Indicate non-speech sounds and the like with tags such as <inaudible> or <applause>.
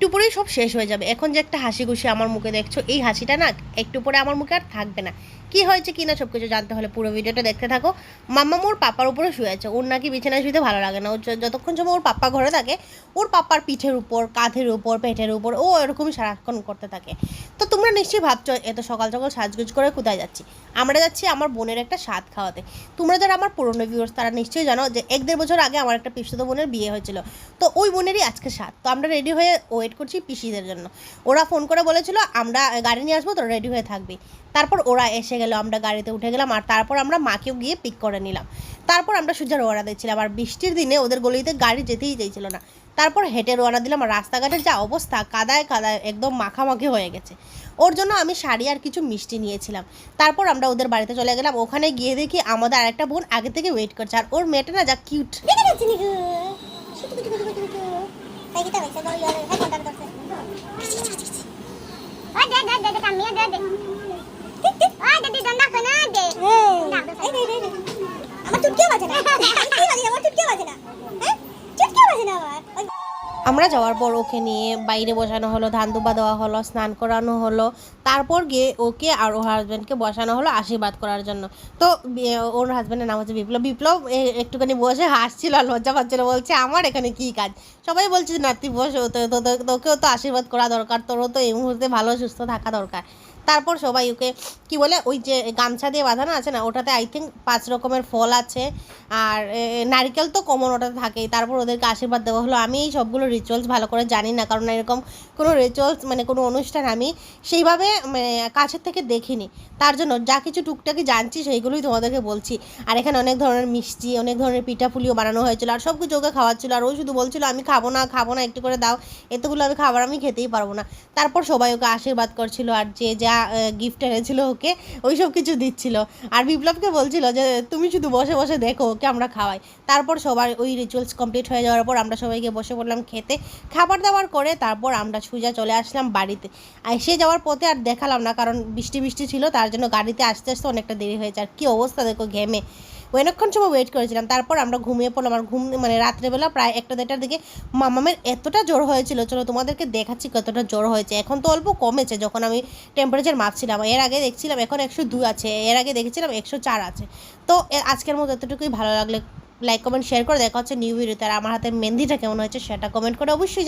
একটু পরেই সব শেষ হয়ে যাবে। এখন যে একটা হাসি খুশি আমার মুখে দেখছ, এই হাসিটা না একটু পরে আমার মুখে আর থাকবে না। কি হয়েছে কি না সব কিছু জানতে হলে পুরো ভিডিওটা দেখতে থাকো। মাম্মা ওর পাপার উপরে শুয়ে আছে, ওর নাকি বিছানায় শুতে ভালো লাগে না। ওর যতক্ষণ সময় ওর পাপ্পা ঘরে থাকে, ওর পাপ্পার পিঠের উপর, কাঁধের উপর, পেটের উপর, ও এরকমই সারাক্ষণ করতে থাকে। তো তোমরা নিশ্চয়ই ভাবছ এত সকাল সকাল সাজগুজ করে কোথায় যাচ্ছি? আমরা যাচ্ছি আমার বোনের একটা স্বাদ খাওয়াতে। তোমরা যারা আমার পুরনো ভিউয়ার্স তারা নিশ্চয়ই জানো যে এক দেড় বছর আগে আমার একটা পিসুতো বোনের বিয়ে হয়েছিল। তো ওই বোনেরই আজকে স্বাদ। তো আমরা রেডি হয়ে ওয়েট করছি পিসিদের জন্য ওরা ফোন করে বলেছিল আমরা গাড়ি নিয়ে আসব তো রেডি হয়ে থাকবি তারপর ওরা এসে গেল আমরা গাড়িতে উঠে গেলাম আর তারপর আমরা মাকেও গিয়ে পিক করে নিলাম তারপর আমরা সোজা রোয়ানা দিচ্ছিলাম আর বৃষ্টির দিনে ওদের গলিতে গাড়ি যেতেই চাইছিল না তারপর হেঁটে রোয়ানা দিলাম আর রাস্তাঘাটের যা অবস্থা কাদায় কাদায় একদম মাখামাখি হয়ে গেছে ওর জন্য আমি শাড়ি আর কিছু মিষ্টি নিয়েছিলাম তারপর আমরা ওদের বাড়িতে চলে গেলাম ওখানে গিয়ে দেখি আমাদের আরেকটা বোন আগে থেকে ওয়েট করছে আর ওর মেয়েটা না যা কিউট <laughs> আমার চুটকিও বাজে না। আমার চুটকিও বাজে না হ্যাঁ? চুটকিও বাজে না আমার? আমরা যাওয়ার পর ওকে নিয়ে বাইরে বসানো হলো, ধান দুবা দেওয়া হলো, স্নান করানো হলো। তারপর গিয়ে ওকে আর ওর হাজব্যান্ডকে বসানো হলো আশীর্বাদ করার জন্য। তো ওর হাজব্যান্ডের নাম হচ্ছে বিপ্লব। বিপ্লব একটুখানি বসে হাসছিল আর লজ্জা পাচ্ছিল, বলছে, আমার এখানে কী কাজ? সবাই বলছে, না, তুই বসে তোকেও তো আশীর্বাদ করা দরকার, তোরও তো এই মুহূর্তে ভালো, সুস্থ থাকা দরকার। তারপর সবাই ওকে কি বলে, ওই যে গামছা দিয়ে বাঁধানো আছে না, ওটাতে আই থিঙ্ক পাঁচ রকমের ফল আছে। আর নারকেল তো কমন ওটাতে থাকেই। তারপর ওদেরকে আশীর্বাদ দেওয়া হলো। আমি এই সবগুলো রিচুয়ালস ভালো করে জানি না, কারণ এরকম কোনো রিচুয়ালস মানে কোনো অনুষ্ঠান আমি সেইভাবে মানে কাছের থেকে দেখিনি। তার জন্য যা কিছু টুকটাকি জানছি সেইগুলোই তোমাদেরকে বলছি। আর এখানে অনেক ধরনের মিষ্টি, অনেক ধরনের পিঠাপুলিও বানানো হয়েছিল। আর সব কিছু ওকে খাওয়াচ্ছিল। আর ও শুধু বলছিল, আমি খাব না খাব না, একটু করে দাও। এতগুলো আমি খাবার আমি খেতেই পারব না। তারপর সবাই ওকে আশীর্বাদ করছিল। আর যে যা গিফট এনেছিল ওকে ওই সব কিছু দিচ্ছিল। আর বিপ্লবকে বলছিল যে, তুমি শুধু বসে বসে দেখো ওকে আমরা খাওয়াই। তারপর সবার ওই রিচুয়ালস কমপ্লিট হয়ে যাওয়ার পর আমরা সবাইকে বসে পড়লাম খেতে। খাবার দাবার করে তারপর আমরা সুজা চলে আসলাম বাড়িতে। এসে যাওয়ার পথে আর দেখালাম না, কারণ বৃষ্টি বৃষ্টি ছিল, তার জন্য গাড়িতে আসতে আসতে অনেকটা দেরি হয়েছে। আর কী অবস্থা দেখো ঘেমে। অনেকক্ষণ সময় ওয়েট করেছিলাম। তারপর আমরা ঘুমিয়ে পড়লাম। আর ঘুম মানে রাত্রেবেলা প্রায় একটা দেড়টার দিকে মামামের এতটা জ্বর হয়েছিল। চলো তোমাদেরকে দেখাচ্ছি কতটা জ্বর হয়েছে। এখন তো অল্প কমেছে যখন আমি টেম্পারেচার মাপছিলাম। এর আগে দেখছিলাম এখন একশো দুই আছে। এর আগে দেখেছিলাম একশো চার আছে। তো আজকের মতো এতটুকুই। ভালো লাগলে লাইক কমেন্ট শেয়ার করে দেখা হচ্ছে নিউ ভিডিওতে আর আমার হাতের মেহেন্দিটা কেমন হয়েছে সেটা কমেন্ট করে অবশ্যই